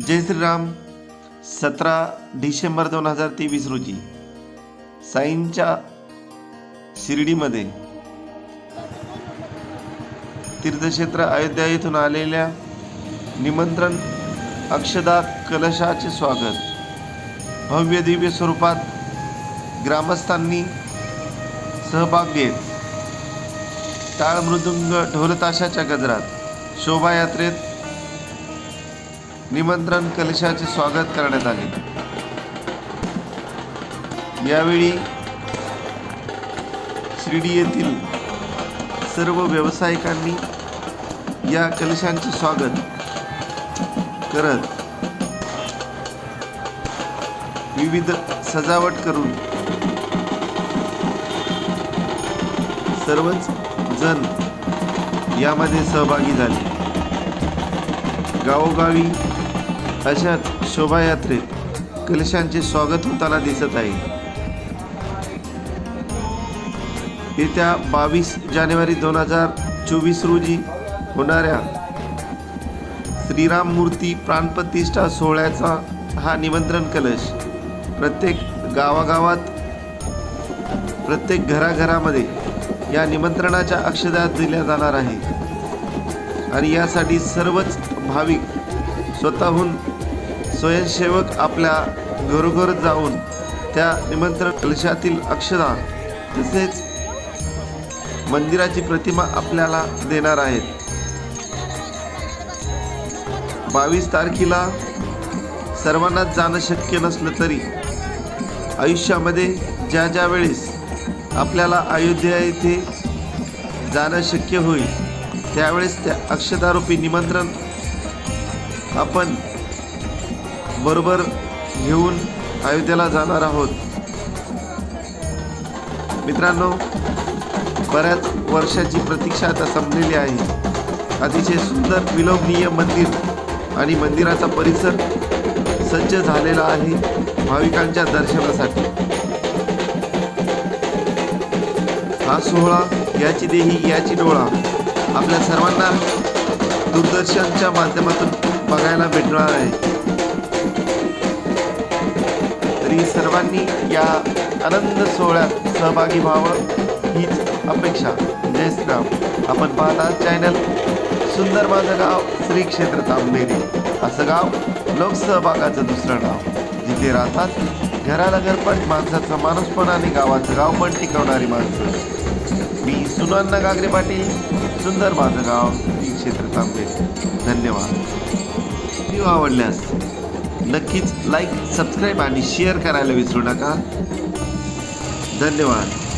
जय श्रीराम. सतरा डिसेंबर दोन हजार तेवीस रोजी साईंच्या शिर्डीमध्ये तीर्थक्षेत्र अयोध्या येथून आलेल्या निमंत्रण अक्षदा कलशाचे स्वागत. भव्य दिव्य स्वरूपात ग्रामस्थांनी सहभाग घेत टाळ मृदुंग ढोलताशाच्या गजरात शोभायात्रेत निमंत्रण कलशाचे स्वागत करण्यात आले. यावेळी शिर्डी येथील सर्व व्यावसायिकांनी या कलशांचे स्वागत करत विविध सजावट करून सर्वच जण यामध्ये सहभागी झाले. गावोगावी अशाच शोभायात्रेत कलशांचे स्वागत होताना दिसत आहे. येत्या बावीस जानेवारी दोन हजार चोवीस रोजी होणाऱ्या श्रीराम मूर्ती प्राणप्रतिष्ठा सोहळ्याचा हा निमंत्रण कलश प्रत्येक गावागावात प्रत्येक घराघरामध्ये या निमंत्रणाच्या अक्षदा दिल्या जाणार आहे. आणि यासाठी सर्वच भाविक स्वतःहून स्वयंसेवक आपल्या घरोघर जाऊन त्या निमंत्रण कलशातील अक्षदा तसेच मंदिराची प्रतिमा आपल्याला देणार आहेत. बावीस तारखेला सर्वांनाच जाणं शक्य नसलं तरी आयुष्यामध्ये ज्या ज्या वेळेस आपल्याला अयोध्या येथे जाणं शक्य होईल त्यावेळेस त्या अक्षदारूपी निमंत्रण आपण बरोबर घेऊन अयोध्येला जाणार आहोत. मित्रांनो बऱ्याच वर्षाची प्रतीक्षा आता संपलेली आहे. अतिशय सुंदर विलोभनीय मंदिर आणि मंदिराचा परिसर सज्ज झालेला आहे भाविकांच्या दर्शनासाठी. हा सोहळा याची देही याची डोळा आपल्या सर्वांना दूरदर्शनच्या माध्यमातून बघायला भेटणार आहे. तरी सर्वांनी या आनंद सोहळ्यात सहभागी व्हावं हीच अपेक्षा. जय श्रीराम. आपण पाहता चॅनल सुंदर माझं गाव श्री क्षेत्र तांबेरी असं गाव लोकसहभागाचं दुसरं नाव. जिथे राहतात घराला घरपण माणसाचा माणूसपण आणि गावाचं गाव पण टिकवणारी माणसं. मी सुनान्ना गागरे पाटील सुंदर माझं गाव श्री क्षेत्र तांबेरी धन्यवाद. व्हिडिओ आवडल्यास नक्कीच लाईक सबस्क्राईब आणि शेअर करायला विसरू नका. धन्यवाद.